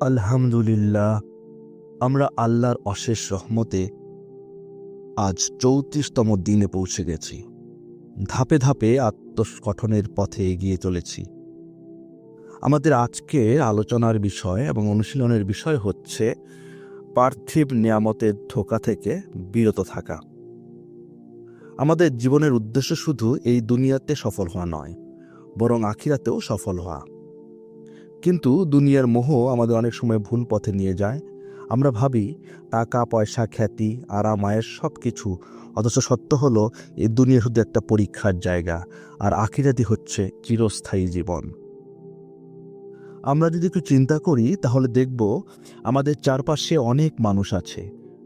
আলহামদুলিল্লাহ, আমরা আল্লাহর অশেষ রহমতে আজ চৌত্রিশতম দিনে পৌঁছে গেছি। ধাপে ধাপে আত্মগঠনের পথে এগিয়ে চলেছি। আমাদের আজকের আলোচনার বিষয় এবং অনুশীলনের বিষয় হচ্ছে পার্থিব নিয়ামতের ধোকা থেকে বিরত থাকা। আমাদের জীবনের উদ্দেশ্য শুধু এই দুনিয়াতে সফল হওয়া নয়, বরং আখিরাতেও সফল হওয়া। কিন্তু দুনিয়ার মোহ আমাদের অনেক সময় ভুল পথে নিয়ে যায়। আমরা ভাবি, টাকা, পয়সা, খ্যাতি, আরাম, আয়ের সব কিছু অথচ সত্য হলো এই দুনিয়া শুধু একটা পরীক্ষার জায়গা, আর আখিরাতি হচ্ছে চিরস্থায়ী জীবন। আমরা যদি একটু চিন্তা করি, তাহলে দেখব, আমাদের চারপাশে অনেক মানুষ আছে,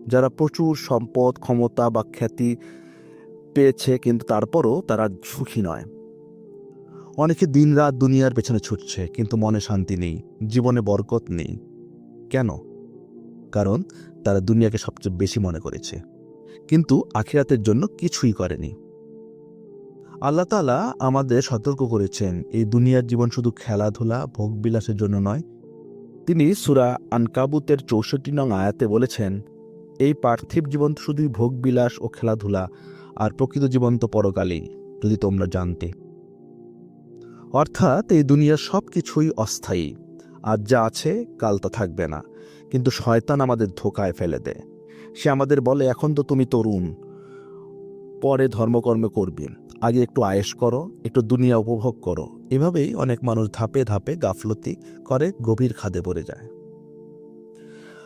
যারা প্রচুর সম্পদ, ক্ষমতা বা খ্যাতি পেয়েছে, কিন্তু তারপরও তারা সুখী নয়। অনেকে দিনরাত দুনিয়ার পেছনে ছুটছে, কিন্তু মনে শান্তি নেই, জীবনে বরকত নেই। কেন? কারণ তারা দুনিয়াকে সবচেয়ে বেশি মনে করেছে। কিন্তু আখিরাতের জন্য কিছুই করেনি। আল্লাহ তালা আমাদের সতর্ক করেছেন, এই দুনিয়ার জীবন শুধু খেলাধুলা, ভোগবিলাসের জন্য নয়। তিনি সুরা আনকাবুতের চৌষট্টি নং আয়াতে বলেছেন, এই পার্থিব জীবন শুধুই ভোগবিলাস ও খেলাধুলা, আর প্রকৃত জীবন তো পরকালেই, যদি তোমরা জানতে। অর্থাৎ এই দুনিয়ার সব কিছুই অস্থায়ী। আজ যা আছে, কাল তা থাকবে না। কিন্তু শয়তান আমাদের ধোকায় ফেলে দেয় সে আমাদের বলে, এখন তো তুমি তরুণ। পরে ধর্মকর্ম করবে। আগে একটু আয়েস করো, একটু দুনিয়া উপভোগ করো। এভাবেই অনেক মানুষ ধাপে ধাপে গাফলতি করে, গভীর খাদে পড়ে যায়।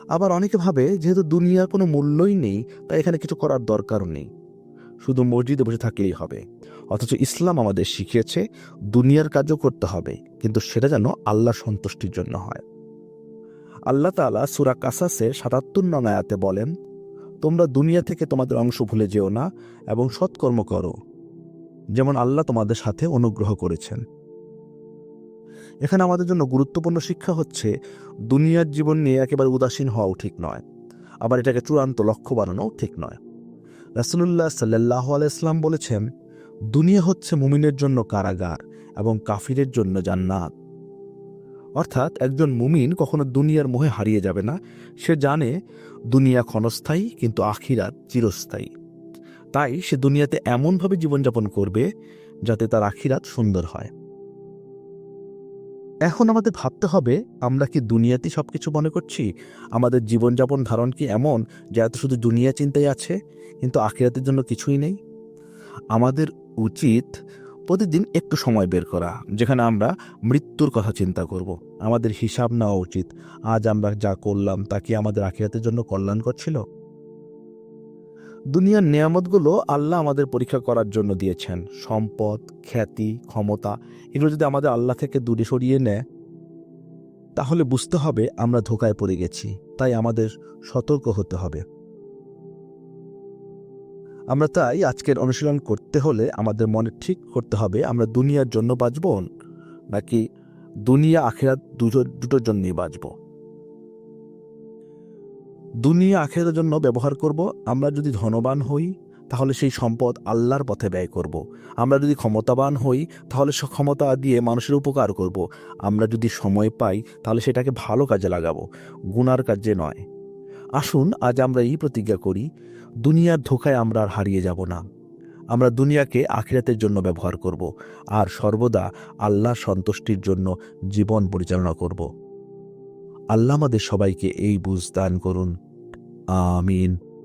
আবার অনেকে ভাবে, যেহেতু দুনিয়ার কোনো মূল্যই নেই, তাই এখানে কিছু করার দরকারও নেই। শুধু মসজিদে বসে থাকলেই হবে। অথচ ইসলাম আমাদের শিখিয়েছে, দুনিয়ার কাজও করতে হবে, কিন্তু সেটা যেন আল্লাহ সন্তুষ্টির জন্য হয়। আল্লাহ তালা সুরা কাসাসের সাতাত্তর নং আয়াতে বলেন, তোমরা দুনিয়া থেকে তোমাদের অংশ ভুলে যেও না এবং সৎকর্ম করো, যেমন আল্লাহ তোমাদের সাথে অনুগ্রহ করেছেন। এখানে আমাদের জন্য গুরুত্বপূর্ণ শিক্ষা হচ্ছে, দুনিয়ার জীবন নিয়ে একেবারে উদাসীন হওয়াও ঠিক নয়, আবার এটাকে চূড়ান্ত লক্ষ্য বানানোও ঠিক নয়। রাসুলুল্লাহ সাল্লাহ আলাইসলাম বলেছেন, দুনিয়া হচ্ছে মুমিনের জন্য কারাগার এবং কাফিরের জন্য জান্নাত। অর্থাৎ একজন মুমিন কখনো দুনিয়ার মোহে হারিয়ে যাবে না। সে জানে দুনিয়া ক্ষণস্থায়ী, কিন্তু আখিরাত চিরস্থায়ী। তাই সে দুনিয়াতে এমনভাবে জীবনযাপন করবে যাতে তার আখিরাত সুন্দর হয়। এখন আমাদের ভাবতে হবে, আমরা কি দুনিয়াতেই সব কিছু মনে করছি? আমাদের জীবনযাপন ধারণ কি এমন যে এত শুধু দুনিয়া চিন্তাই আছে, কিন্তু আখিরাতের জন্য কিছুই নেই? আমাদের উচিত প্রতিদিন একটু সময় বের করা, যেখানে আমরা মৃত্যুর কথা চিন্তা করব। আমাদের হিসাব নেওয়া উচিত, আজ আমরা যা করলাম তা কি আমাদের আখিরাতের জন্য কল্যাণকর ছিল? দুনিয়ার নিয়ামতগুলো আল্লাহ আমাদের পরীক্ষা করার জন্য দিয়েছেন। সম্পদ, খ্যাতি, ক্ষমতা, এগুলো যদি আমাদের আল্লাহ থেকে দূরে সরিয়ে নেয়, তাহলে বুঝতে হবে আমরা ধোকায় পড়ে গেছি, তাই আমাদের সতর্ক হতে হবে। আমরা তাই আজকের অনুশীলন করতে হলে আমাদের মনে ঠিক করতে হবে, আমরা দুনিয়ার জন্য বাঁচব নাকি দুনিয়া, আখেরাত দুটো দুটোর জন্যই বাঁচব। দুনিয়া আখেরাতের জন্য ব্যবহার করব। আমরা যদি ধনবান হই, তাহলে সেই সম্পদ আল্লাহর পথে ব্যয় করব। আমরা যদি ক্ষমতাবান হই, তাহলে সে ক্ষমতা দিয়ে মানুষের উপকার করব। আমরা যদি সময় পাই, তাহলে সেটাকে ভালো কাজে লাগাবো। গুনার কাজে নয়। আসুন, আজ আমরা এই প্রতিজ্ঞা করি, দুনিয়ার ধোকায় আমরা আর হারিয়ে যাব না। আমরা দুনিয়াকে আখিরাতের জন্য ব্যবহার করব, আর সর্বদা আল্লাহ সন্তুষ্টির জন্য জীবন পরিচালনা করব। আল্লাহ আমাদের সবাইকে এই বুঝ দান করুন। Uh, Amen.